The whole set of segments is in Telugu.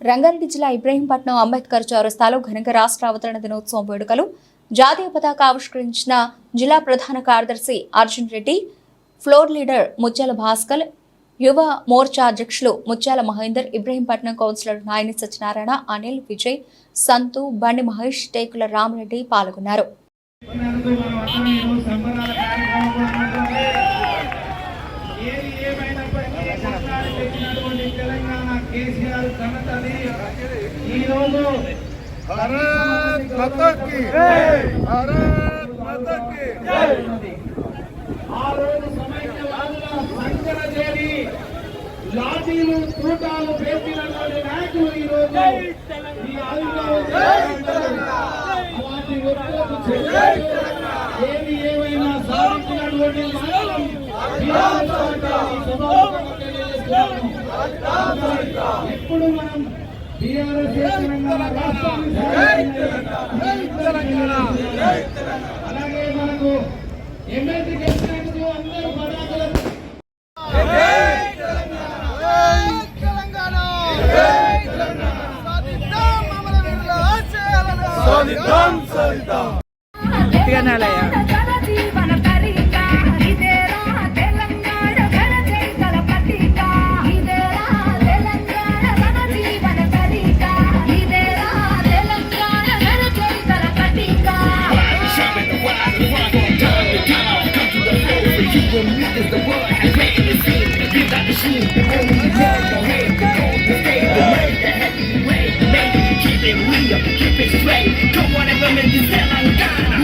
రంగారెడ్డి జిల్లా ఇబ్రహీంపట్నం అంబేద్కర్ చౌరస్తాలో ఘనంగా రాష్ట్ర అవతరణ దినోత్సవం వేడుకలు జాతీయ పతాక ఆవిష్కరించిన జిల్లా ప్రధాన కార్యదర్శి అర్జున్ రెడ్డి ఫ్లోర్ లీడర్ ముత్యాల భాస్కర్ యువ మోర్చా అధ్యక్షులు ముత్యాల మహేందర్ ఇబ్రహీంపట్నం కౌన్సిలర్ నాయని సత్యనారాయణ అనిల్ విజయ్ సంతు బండి మహేష్ టేకుల రామరెడ్డి పాల్గొన్నారు ఉన్నందుకు మనం అందరం ఈరోజు సంబరాల కార్యక్రమం కూడా నిర్వహించుకుంటున్నాం. ఏది ఏమైనప్పటికీ కొట్లాడి తెచ్చినటువంటి కేసీఆర్ కన్న తల్లి ఈరోజు భారత్ మాతకి భారత్ మాతకి. ఆ రోజు లాఠీలు తూటాలు వేసినటువంటి నాయకులు ఈరోజు ఇప్పుడు మనం బీఆర్ఎస్ తెలంగాణ రాష్ట్రాన్ని అలాగే మనకు ఎమ్మెల్సీ గెలిచినందుకు అందరూ పదాకులు సాధిద్దాం సాధిద్దాం జనజీవన keep it real, keep it straight. Come on, ever make you sell you.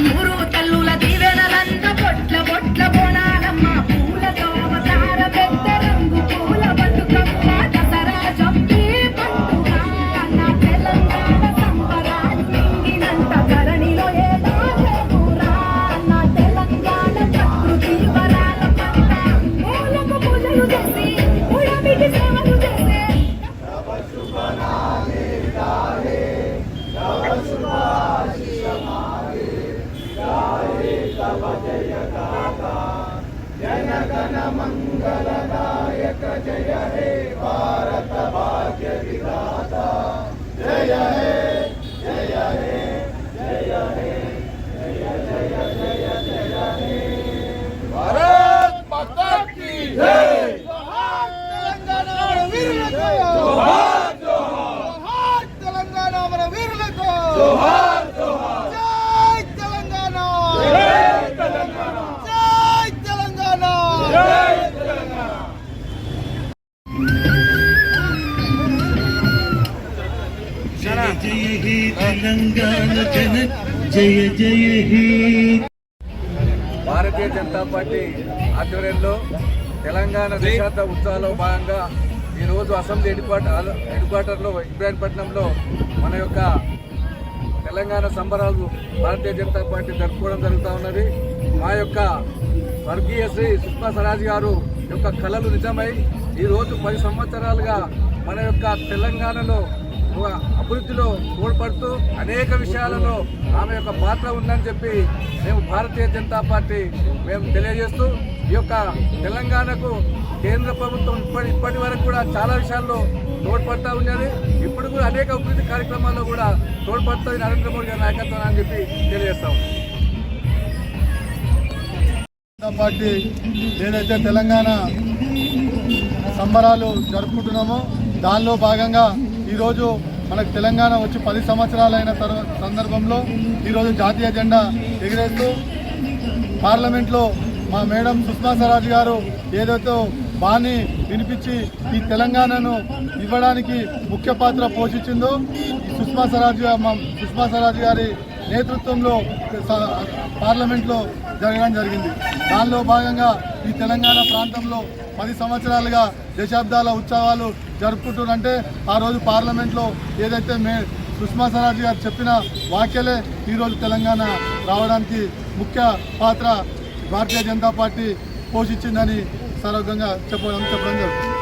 జయ జయ హే తెలంగాణ జన జయ జయ హే. భారతీయ జనతా పార్టీ ఆధ్వర్యంలో తెలంగాణ దశాబ్ద ఉత్సవాల్లో భాగంగా ఈరోజు అసెంబ్లీ హెడ్ క్వార్టర్ హెడ్ క్వార్టర్లో ఇబ్రాహీంపట్నంలో మన యొక్క తెలంగాణ సంబరాలు భారతీయ జనతా పార్టీ జరుపుకోవడం జరుగుతూ ఉన్నది. మా యొక్క వర్గీయ శ్రీ సుష్మా స్వరాజ్ గారు యొక్క కళలు నిజమై ఈరోజు పది సంవత్సరాలుగా మన యొక్క తెలంగాణలో ఒక అభివృద్ధిలో తోడ్పడుతూ అనేక విషయాలలో ఆమె యొక్క పాత్ర ఉందని చెప్పి మేము భారతీయ జనతా పార్టీ మేము తెలియజేస్తూ ఈ యొక్క తెలంగాణకు కేంద్ర ప్రభుత్వం ఇప్పటి ఇప్పటి వరకు కూడా చాలా విషయాల్లో తోడ్పడతా ఉన్నది. ఇప్పుడు కూడా అనేక అభివృద్ధి కార్యక్రమాల్లో కూడా తోడ్పడుతుంది నరేంద్ర మోడీ గారి నాయకత్వం అని చెప్పి తెలియజేస్తాం పార్టీ ఏదైతే తెలంగాణ సంబరాలు జరుపుకుంటున్నామో దానిలో భాగంగా ఈరోజు మనకు తెలంగాణ వచ్చి పది సంవత్సరాలైన తర్వా సందర్భంలో ఈరోజు జాతీయ జెండా ఎగిరేస్తూ పార్లమెంట్లో మా మేడం సుష్మా స్వరాజ్ గారు ఏదైతే బాణి వినిపించి ఈ తెలంగాణను ఇవ్వడానికి ముఖ్య పాత్ర పోషించిందో సుష్మా స్వరాజ్ మా సుష్మా స్వరాజ్ గారి నేతృత్వంలో పార్లమెంట్లో జరగడం జరిగింది. దానిలో భాగంగా ఈ తెలంగాణ ప్రాంతంలో పది సంవత్సరాలుగా దశాబ్దాల ఉత్సవాలు జరుపుకుంటున్నారంటే ఆ రోజు పార్లమెంట్లో ఏదైతే మే సుష్మా స్వరాజ్ గారు చెప్పిన వాక్యలే ఈరోజు తెలంగాణ రావడానికి ముఖ్య పాత్ర భారతీయ జనతా పార్టీ పోషించిందని సరోగంగా చెప్పడం చెప్పడం జరుగుతుంది.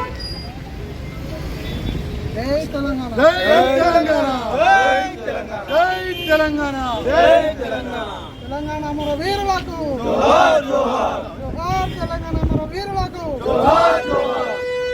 జై తెలంగాణ. జై తెలంగాణ. తెలంగాణ. మన వీరులకు. తెలంగాణ మన వీరులకు.